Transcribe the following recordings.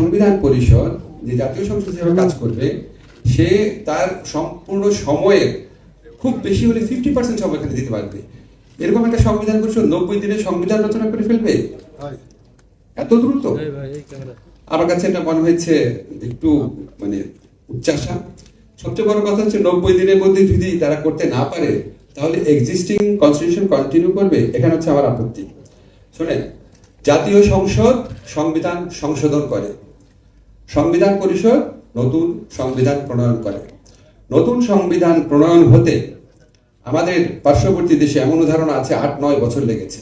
সংবিধান পরিষদ যে জাতীয় সংসদ হিসেবে কাজ করবে সে তার সম্পূর্ণ সময়ের খুব বেশি হলে ফিফটি পার্সেন্ট সময় এখানে দিতে পারবে। এরকম একটা সংবিধান পরিষদ নব্বই দিনে সংবিধান রচনা করে ফেলবে? এত দ্রুত? আমার কাছে এটা মনে হয়েছে একটু মানে উচ্চাসা সবচেয়ে বড় কথা হচ্ছে নব্বই দিনের মধ্যে যদি তারা করতে না পারে তাহলে এক্সিস্টিং কনস্টিটিউশন কন্টিনিউ করবে এখানে হচ্ছে আমার আপত্তি। শোনেন জাতীয় সংসদ সংবিধান সংশোধন করে। সংবিধান পরিষদ নতুন সংবিধান প্রণয়ন করে। নতুন সংবিধান প্রণয়ন হতে আমাদের পার্শ্ববর্তী দেশে এমন উদাহরণ আছে, আট, নয় বছর লেগেছে।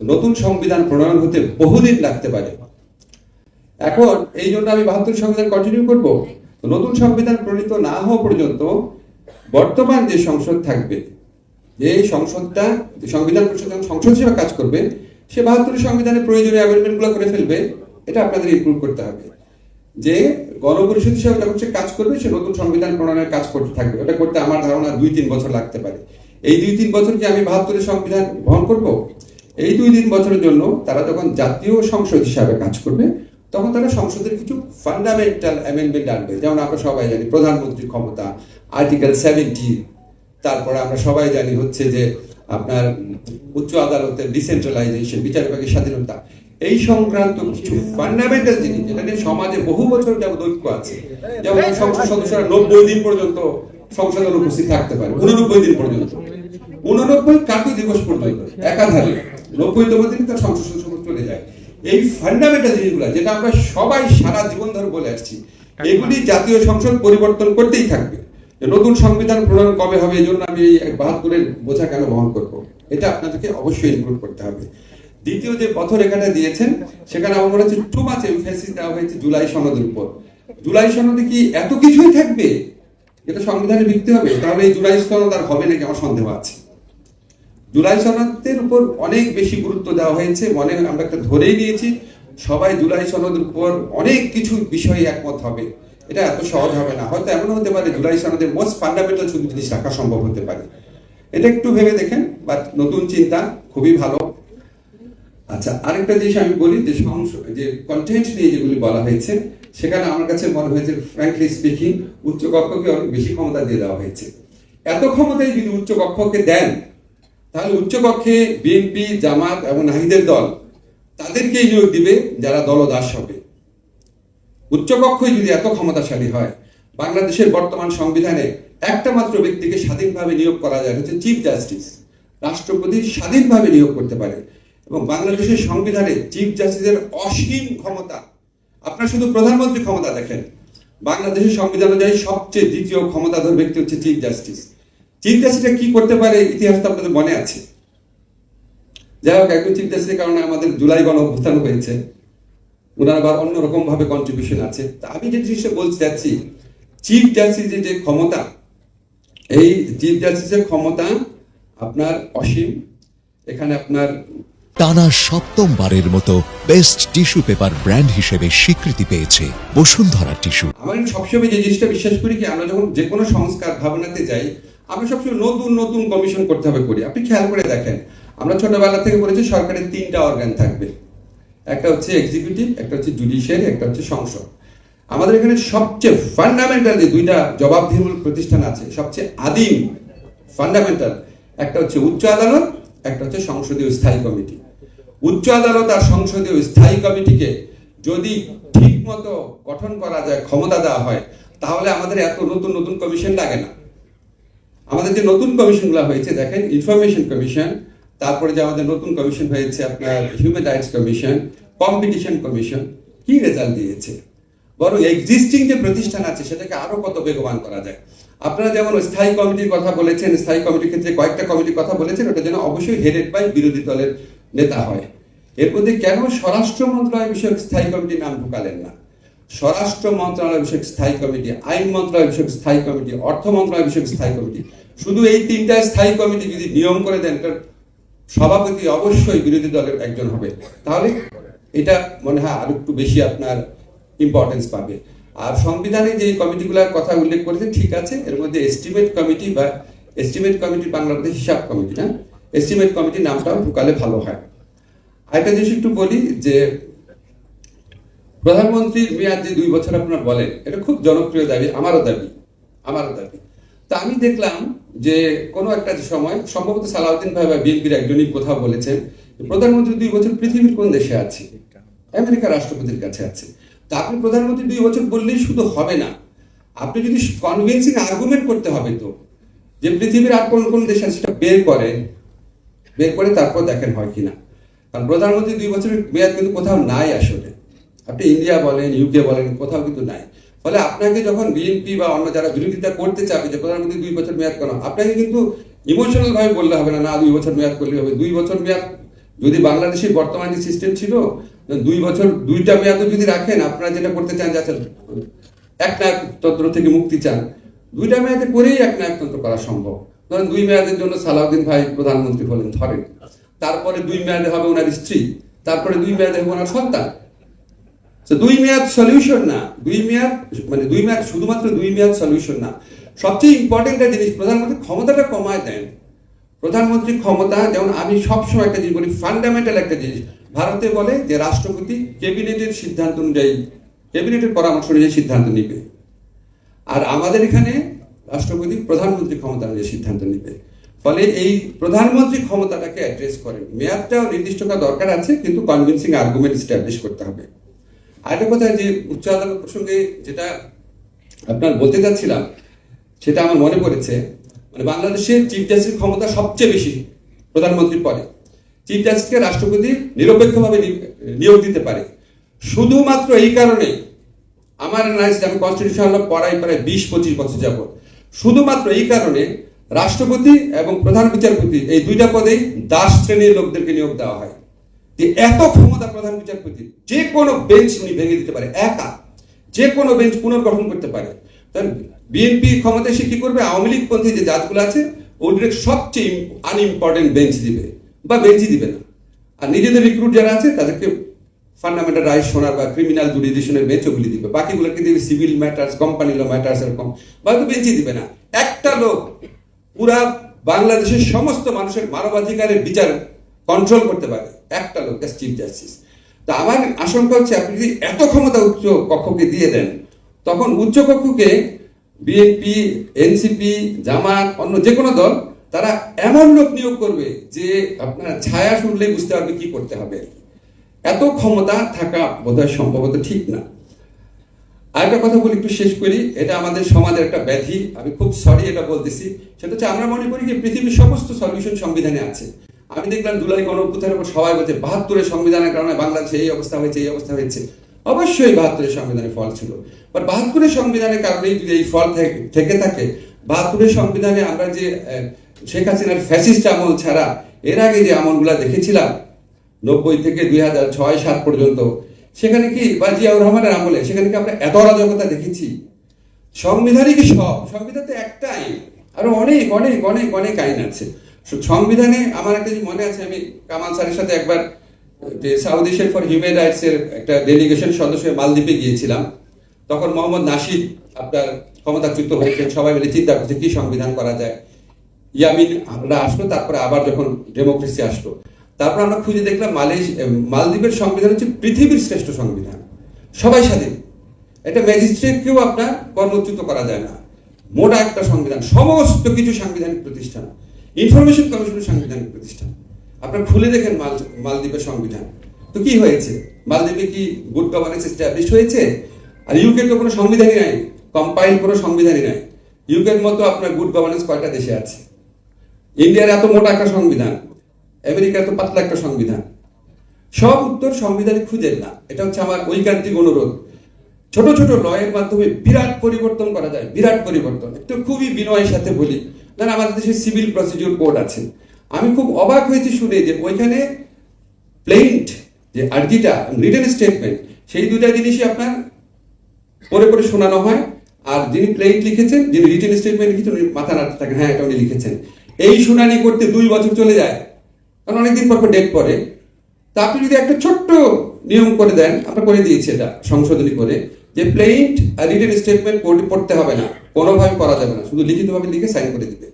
নতুন সংবিধান প্রণয়ন হতে বহুদিন লাগতে পারে। এখন এই জন্য আমি বাহাত্তর সংবিধান কন্টিনিউ করব। নতুন সংবিধান প্রণীত না হওয়া পর্যন্ত বর্তমান যে সংসদ থাকবে, যে সংসদটা সংবিধান পরিষদ সংসদ হিসেবে কাজ করবে, সে বাহাত্তর সংবিধানের প্রয়োজনীয় অ্যামেন্ডমেন্টগুলো করে ফেলবে। এটা আপনাদের ইনক্লুড করতে হবে। যে গণপরিষদ হিসেবে যখন সে কাজ করবে, সে নতুন সংবিধান প্রণয়নের কাজ করতে থাকবে। ওটা করতে আমার ধারণা দুই তিন বছর লাগতে পারে। এই দুই তিন বছর কি আমি বাহাত্তরের সংবিধান বহন করব? এই দুই তিন বছরের জন্য তারা যখন জাতীয় সংসদ হিসাবে কাজ করবে, তখন তারা সংসদের কিছু ফান্ডামেন্টাল অ্যামেন্ডমেন্ট আনবে। যেমন আমরা সবাই জানি প্রধানমন্ত্রীর ক্ষমতা আর্টিকেল সেভেন্টি তারপরে আমরা সবাই জানি হচ্ছে যে আপনার উচ্চ আদালতের ডিসেন্ট্রালাইজেশন বিচার বিভাগের স্বাধীনতা। এই সংক্রান্ত কিছু ফান্ডামেন্টাল জিনিস যেটা নিয়ে সমাজে বহু বছর যাবত ঐক্য আছে যেমন সংসদ সদস্যরা নব্বই দিন পর্যন্ত সংসদে উপস্থিত থাকতে পারে উননব্বই দিন পর্যন্ত। উননব্বই কার্তিক দিবস পর্যন্ত একাধারে। নব্বইতম দিন তার সংসদ সদস্য চলে যায়। এই ফান্ডামেন্টাল জিনিসগুলো যেটা আমরা সবাই সারা জীবন ধরে বলে আসছি এগুলি জাতীয় সংসদ পরিবর্তন করতেই থাকবে। নতুন সংবিধান প্রণয়ন কবে হবে এই জন্য আমি এই বাহাত্তরের বোঝা কেন বহন করব? এটা আপনাদেরকে অবশ্যই ইনক্লুড করতে হবে। দ্বিতীয় যে পথরেখাটা দিয়েছেন, সেখানে আমার মনে হচ্ছে টু মাছ এমফেসিস দেওয়া হয়েছে জুলাই সনদের উপর। জুলাই সনদে কি এত কিছুই থাকবে? এটা সংবিধানে লিখতে হবে, তাহলে এই জুলাই সনদ আর হবে নাকি আমার সন্দেহ আছে। জুলাই সনদের উপর অনেক বেশি গুরুত্ব দেওয়া হয়েছে, মনে আমরা একটা ধরেই নিয়েছি, সবাই জুলাই সনদের উপর অনেক কিছু বিষয়ে একমত হবে। এটা এত সহজ হবে না, হয়তো এমন হতে পারে জুলাই সনদের মোস্ট ফান্ডামেন্টাল শুধু জিনিস রাখা সম্ভব হতে পারে। এটা একটু ভেবে দেখেন বাট নতুন চিন্তা খুবই ভালো। আচ্ছা আরেকটা জিনিস আমি বলি যে যে কন্টেন্ট নিয়ে যেগুলি বলা হয়েছে, সেখানে আমার কাছে মনে হয়েছে ফ্র্যাঙ্কলি স্পিকিং উচ্চ কক্ষকে অনেক বেশি ক্ষমতা দিয়ে দেওয়া হয়েছে। এত ক্ষমতায় যদি উচ্চ কক্ষকে দেন, তাহলে উচ্চকক্ষে বিএনপি জামাত এবং নাহিদের দল তাদেরকেই নিয়োগ দিবে যারা দলদাস হবে। উচ্চকক্ষই যদি এত ক্ষমতাশালী হয়, বাংলাদেশের বর্তমান সংবিধানে একটা মাত্র ব্যক্তিকে স্বাধীনভাবে নিয়োগ করা যায়, হচ্ছে চিফ জাস্টিস রাষ্ট্রপতি স্বাধীনভাবে নিয়োগ করতে পারে। এবং বাংলাদেশের সংবিধানে চিফ জাস্টিসের অসীম ক্ষমতা। আপনার শুধু প্রধানমন্ত্রী ক্ষমতা দেখেন। বাংলাদেশের সংবিধান অনুযায়ী সবচেয়ে দ্বিতীয় ক্ষমতাধর ব্যক্তি হচ্ছে চিফ জাস্টিস। চিফ জাস্টিসটা কি করতে পারে ইতিহাস তো আপনাদের মনে আছে। যাই হোক, একজন চিফ জাস্টিসের কারণে আমাদের জুলাই গণ অভ্যুত্থান হয়েছে। ওনার আবার অন্যরকম ভাবে কন্ট্রিবিউশন আছে। তা আমি যে জিনিসটা বলতে চাচ্ছি, চিফ জাস্টিসের যে ক্ষমতা, এই চিফ জাস্টিসের ক্ষমতা আপনার অসীম। এখানে আপনার টানা সপ্তমবারের মতো বেস্ট টিস্যু পেপার ব্র্যান্ড হিসেবে স্বীকৃতি পেয়েছে বসুন্ধরা টিস্যু আমরা সবসময় যে জিনিসটা বিশ্বাস করি কি, আমরা যখন যে কোনো সংস্কার ভাবনাতে যাই, আমরা সবসময় নতুন নতুন কমিশন করতে হবে করি। আপনি খেয়াল করে দেখেন, আমরা ছোটবেলা থেকে বলেছি সরকারের তিনটা অর্গান থাকবে। একটা হচ্ছে এক্সিকিউটিভ একটা হচ্ছে জুডিশিয়ারি একটা হচ্ছে সংসদ। আমাদের এখানে সবচেয়ে ফান্ডামেন্টাল যে দুইটা জবাবদিহিমূলক প্রতিষ্ঠান আছে, সবচেয়ে আদিম ফান্ডামেন্টাল একটা হচ্ছে উচ্চ আদালত, একটা হচ্ছে সংসদীয় স্থায়ী কমিটি। উচ্চ আদালত আর সংসদীয় স্থায়ী কমিটিকে যদি ঠিক মতো গঠন করা যায়, ক্ষমতা দেওয়া হয়, তাহলে আমাদের এত নতুন নতুন কমিশন লাগে না। আমাদের যে নতুন কমিশনগুলো হয়েছে, দেখেন ইনফরমেশন কমিশন তারপরে যে আমাদের নতুন কমিশন হয়েছে আপনার human rights commission competition commission কি রেজাল্ট দিয়েছে? বরং এক্সিস্টিং যে প্রতিষ্ঠান আছে, সেটাকে আরও কত বেগবান করা যায়। আপনারা যেমন স্থায়ী কমিটির কথা বলেছেন, স্থায়ী কমিটির ক্ষেত্রে কয়েকটা কমিটির কথা বলেছেন, ওটা যেন অবশ্যই হেডেড বাই বিরোধী দলের নেতা হয়। এর মধ্যে কেন স্বরাষ্ট্র মন্ত্রণালয় বিষয়ক স্থায়ী কমিটির নাম ঢুকালেন না? স্বরাষ্ট্র মন্ত্রণালয় বিষয়ক স্থায়ী কমিটি, আইন মন্ত্রণালয় বিষয়ক স্থায়ী কমিটি, অর্থ মন্ত্রণালয় বিষয়ক স্থায়ী কমিটি। শুধু এই তিনটা স্থায়ী কমিটি যদি নিয়ম করে দেন সভাপতি অবশ্যই বিরোধী দলের একজন হবে। তাহলে এটা মনে হয় আর একটু বেশি আপনার ইম্পর্টেন্স পাবে। আর সংবিধানে যে কমিটিগুলোর কথা উল্লেখ করেছে ঠিক আছে, এর মধ্যে এস্টিমেট কমিটি বা এস্টিমেট কমিটি বাংলাদেশ হিসাব কমিটি, না? এস্টিমেট কমিটির নামটাও ঢুকালে ভালো হয়। আরেকটা জিনিস একটু বলি যে, প্রধানমন্ত্রীর মেয়াদ যে দুই বছর আপনারা বলেন, এটা খুব জনপ্রিয় দাবি, আমারও দাবি আমারও দাবি। তা আমি দেখলাম যে কোনো একটা সময় সম্ভবত সালাউদ্দিন ভাই বা বিএনপির একজনই কোথাও বলেছেন প্রধানমন্ত্রী দুই বছর পৃথিবীর কোন দেশে আছে? আমেরিকার রাষ্ট্রপতির কাছে আছে। তা আপনি প্রধানমন্ত্রী দুই বছর বললেই শুধু হবে না। আপনি যদি কনভিন্সিং আর্গুমেন্ট করতে হবে তো, যে পৃথিবীর আর কোন কোন দেশ আছে সেটা বের করেন বের করে তারপর দেখেন হয় কিনা। কারণ প্রধানমন্ত্রী দুই বছরের মেয়াদ কিন্তু কোথাও নাই আসলে। আপনি ইন্ডিয়া বলেন ইউকে বলেন, কোথাও কিন্তু নাই। ফলে আপনাকে যখন বিএনপি বা অন্য যারা বিরোধিতা করতে চাবে যে প্রধানমন্ত্রী দুই বছর মেয়াদ কেন আপনাকে কিন্তু ইমোশনাল ভাবে বললে হবে না দুই বছর মেয়াদ করলে হবে। দুই বছর মেয়াদ যদি বাংলাদেশের বর্তমান যে সিস্টেম ছিল দুই বছর, দুইটা মেয়াদও যদি রাখেন, আপনারা যেটা করতে চান যাচ্ছেন এক নায়কতন্ত্র থেকে মুক্তি চান। দুইটা মেয়াদে করেই এক নায়কতন্ত্র করা সম্ভব। ধরেন দুই মেয়াদের জন্য সালাউদ্দিন ভাই প্রধানমন্ত্রী হলেন, ধরেন। তারপরে দুই মেয়াদে হবে ওনার স্ত্রী, তারপরে দুই মেয়াদে হবে ওনার সন্তান। দুই মেয়াদ সলিউশন না। দুই মেয়াদ মানে দুই মেয়াদ শুধুমাত্র দুই মেয়াদ সলিউশন না। সবচেয়ে ইম্পর্টেন্ট একটা জিনিস, প্রধানমন্ত্রী ক্ষমতাটা কমায় দেন। প্রধানমন্ত্রী ক্ষমতা, যেমন আমি সবসময় একটা জিনিস বলি ফান্ডামেন্টাল একটা জিনিস। ভারতে বলে যে রাষ্ট্রপতি ক্যাবিনেটের সিদ্ধান্ত অনুযায়ী, ক্যাবিনেটের পরামর্শ অনুযায়ী সিদ্ধান্ত নিবে। আর আমাদের এখানে রাষ্ট্রপতি প্রধানমন্ত্রী ক্ষমতা অনুযায়ী সিদ্ধান্ত নেবে। ফলে এই প্রধানমন্ত্রী ক্ষমতাটাকে অ্যাড্রেস করেন মেয়াদটাও নির্দিষ্ট করা দরকার আছে, কিন্তু কনভিন্সিং আর্গুমেন্ট স্ট্যাবলিশ করতে হবে। আরেকটা কথা যে উচ্চ আদালত প্রসঙ্গে যেটা আপনার বলতে চাচ্ছিলাম, সেটা আমার মনে পড়েছে। মানে বাংলাদেশের চিফ জাস্টিস ক্ষমতা সবচেয়ে বেশি প্রধানমন্ত্রীর পরে চিফ জাস্টিসকে রাষ্ট্রপতি নিরপেক্ষভাবে নিয়োগ দিতে পারে। শুধুমাত্র এই কারণে আমার অ্যানালাইসিস আমি কনস্টিটিউশন পড়াই প্রায় বিশ পঁচিশ বছর যাব শুধুমাত্র এই কারণে রাষ্ট্রপতি এবং প্রধান বিচারপতি এই দুইটা পদেই দাস শ্রেণির লোকদেরকে নিয়োগ দেওয়া হয়। যে এত ক্ষমতা প্রধান বিচারপতি, যে কোনো বেঞ্চ উনি ভেঙে দিতে পারে, একা। যে কোনো বেঞ্চ পুনর্গঠন করতে পারে। বিএনপি ক্ষমতায় সে কি করবে? আওয়ামী লীগ পন্থী যে জাতগুলো আছে, ওদের সবচেয়ে আনইম্পর্টেন্ট বেঞ্চ দিবে, বা বেঞ্চই দিবে না। আর নিজেদের রিক্রুট যারা আছে, তাদেরকে ফান্ডামেন্টাল রাইট শোনার বা ক্রিমিনাল জুডিডিশনের বেঞ্চ ওগুলি দিবে বাকিগুলোকে দিবে civil matters company law matters এরকম। বা বেঞ্চই দিবে না। একটা লোক পুরা বাংলাদেশের সমস্ত মানুষের মানবাধিকারের বিচার কন্ট্রোল করতে পারে। একটা লোক চিফ জাস্টিস তা আমার আশঙ্কা হচ্ছে, আপনি যদি এত ক্ষমতা উচ্চ কক্ষকে দিয়ে দেন, তখন উচ্চ কক্ষকে বিএনপি এনসিপি জামাত, অন্য যে কোনো দল, তারা এমন লোক নিয়োগ করবে যে আপনার ছায়া শুনলে বুঝতে পারবে কি করতে হবে। এত ক্ষমতা থাকা বোধহয় সম্ভবত ঠিক না। আরেকটা কথা বলি, একটু শেষ করি। এটা আমাদের সমাজের একটা ব্যাধি। আমি খুব সরি এটা বলতেছি। সেটা হচ্ছে আমরা মনে করি যে পৃথিবীর সমস্ত সলিউশন সংবিধানে আছে। আমি দেখলাম জুলাই গণঅভ্যুত্থানের উপর সবাই বলছে, বাহাত্তরের সংবিধানের কারণে বাংলাদেশে এই অবস্থা হয়েছে, এই অবস্থা হয়েছে। অবশ্যই বাহাত্তরের সংবিধানের ফল ছিল। বাট বাহাত্তরের সংবিধানের কারণেই যদি এই ফল থেকে- থেকে বাহাত্তরের সংবিধানে আমরা যে শেখ হাসিনার ফ্যাসিস্ট আমল ছাড়া এর আগে যে আমলগুলা দেখেছিলাম নব্বই থেকে দুই হাজার ছয়, সাত পর্যন্ত। সেখানে কি বা জিয়াউর রহমানের আমলে, সেখানে কি আমরা এত অরাজকতা দেখেছি? সংবিধানই কি সব? সংবিধান তো একটা আইন আরও অনেক অনেক অনেক অনেক আইন আছে। সংবিধানে আমার একটা জিনিস মনে আছে, আমি কামাল স্যারের সাথে একবার, যে সাউদি শেখ ফর হিউম্যান রাইটস এর একটা ডেলিগেশন সদস্য মালদ্বীপে গিয়েছিলাম। তখন মোহাম্মদ নাসির আপনার ক্ষমতাচ্যুত হয়েছেন। সবাই মিলে চিন্তা করছে, কি সংবিধান করা যায়? ইয়ামিন, আমরা আসলো, তারপরে আবার যখন ডেমোক্রেসি আসলো। তারপর আমরা খুঁজে দেখলাম মালয়েশিয়া মালদ্বীপের সংবিধান হচ্ছে পৃথিবীর শ্রেষ্ঠ সংবিধান। সবাই স্বাধীন। এটা ম্যাজিস্ট্রেটকেও আপনার কর্মচ্যুত করা যায় না। মোটা একটা সংবিধান, সমস্ত কিছু সাংবিধানিক প্রতিষ্ঠান। ইনফরমেশন কমিশনের সাংবিধানিক প্রতিষ্ঠান। আপনার খুলে দেখেন মাল, মালদ্বীপের সংবিধান। তো কি হয়েছে? মালদ্বীপে কি গুড গভর্নেন্স এস্টাবলিশ হয়েছে? আর ইউকে তো কোনো সংবিধানই নাই। কম্পাইল কোনো সংবিধানই নাই। ইউকের মতো আপনার গুড গভর্নেন্স কয়টা দেশে আছে? ইন্ডিয়ার এত মোটা একটা সংবিধান। আমেরিকার তো পাতলা একটা সংবিধান। সব উত্তর সংবিধানে খুঁজেন না। এটা হচ্ছে আমার ঐকান্তিক অনুরোধ। ছোট ছোট লয়ের মাধ্যমে বিরাট পরিবর্তন করা যায়, বিরাট পরিবর্তন। একটু খুবই বিনয়ের সাথে বলি না আমাদের দেশে সিভিল প্রসিডিউর কোড আছে। আমি খুব অবাক হয়েছি শুনে যে ওইখানে প্লেইন্ট যে আর্জিটা রিটেন স্টেটমেন্ট সেই দুটা জিনিসই আপনার পরে পরে শোনানো হয়। আর যিনি প্লেইট লিখেছেন, যিনি রিটেন স্টেটমেন্ট লিখেছেন মাথা নাড়তে থাকেন হ্যাঁ এটা উনি লিখেছেন। এই শুনানি করতে দুই বছর চলে যায়। কারণ অনেকদিন পর পর ডেট পরে তা আপনি যদি একটা ছোট্ট নিয়ম করে দেন, আমরা করে দিয়েছি এটা সংশোধনী করে, যে প্লেইন্ট রিটেন স্টেটমেন্ট পড়তে হবে না, কোনোভাবে করা যাবে না, শুধু লিখিতভাবে লিখে সাইন করে দিবে।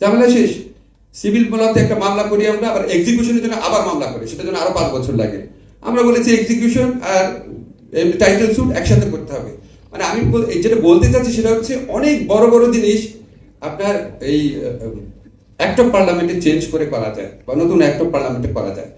ঝামেলা শেষ। সিভিল বলাতে একটা মামলা করি আমরা, আবার এক্সিকিউশনের জন্য আবার মামলা করি, সেটার জন্য আরও পাঁচ বছর লাগে। আমরা বলেছি এক্সিকিউশন আর টাইটেল স্যুট একসাথে করতে হবে। মানে আমি যেটা বলতে চাচ্ছি সেটা হচ্ছে অনেক বড় বড় জিনিস আপনার এই অ্যাক্ট অফ পার্লামেন্টে চেঞ্জ করে করা যায় বা নতুন অ্যাক্ট অফ পার্লামেন্টে করা যায়।